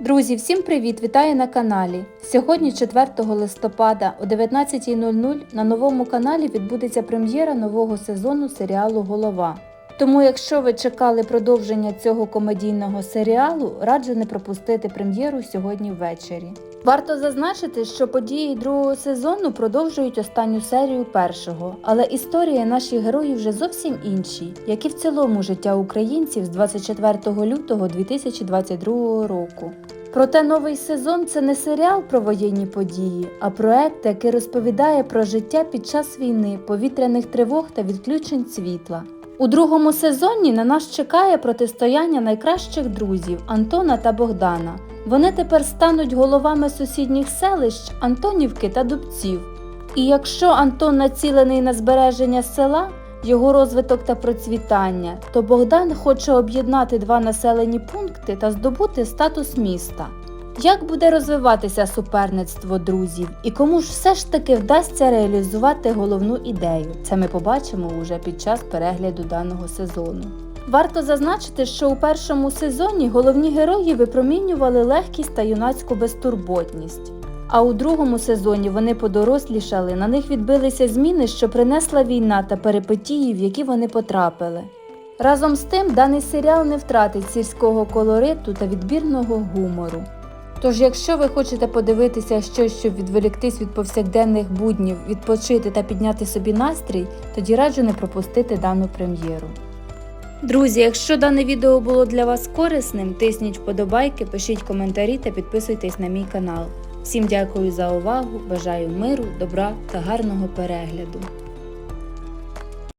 Друзі, всім привіт! Вітаю на каналі. Сьогодні, 4 листопада о 19.00 на новому каналі відбудеться прем'єра нового сезону серіалу Голова. Тому, якщо ви чекали продовження цього комедійного серіалу, раджу не пропустити прем'єру сьогодні ввечері. Варто зазначити, що події другого сезону продовжують останню серію першого, але історія наших героїв вже зовсім інші, як і в цілому життя українців з 24 лютого 2022 року. Проте новий сезон це не серіал про воєнні події, а проект, який розповідає про життя під час війни, повітряних тривог та відключень світла. У другому сезоні на нас чекає протистояння найкращих друзів Антона та Богдана. Вони тепер стануть головами сусідніх селищ Антонівки та Дубців. І якщо Антон націлений на збереження села, його розвиток та процвітання, то Богдан хоче об'єднати два населені пункти та здобути статус міста. Як буде розвиватися суперництво друзів і кому ж все ж таки вдасться реалізувати головну ідею? Це ми побачимо уже під час перегляду даного сезону. Варто зазначити, що у першому сезоні головні герої випромінювали легкість та юнацьку безтурботність. А у другому сезоні вони подорослішали, на них відбилися зміни, що принесла війна та перипетії, в які вони потрапили. Разом з тим, даний серіал не втратить сільського колориту та відбірного гумору. Тож, якщо ви хочете подивитися щось, щоб відволіктись від повсякденних буднів, відпочити та підняти собі настрій, тоді раджу не пропустити дану прем'єру. Друзі, якщо дане відео було для вас корисним, тисніть вподобайки, пишіть коментарі та підписуйтесь на мій канал. Всім дякую за увагу, бажаю миру, добра та гарного перегляду.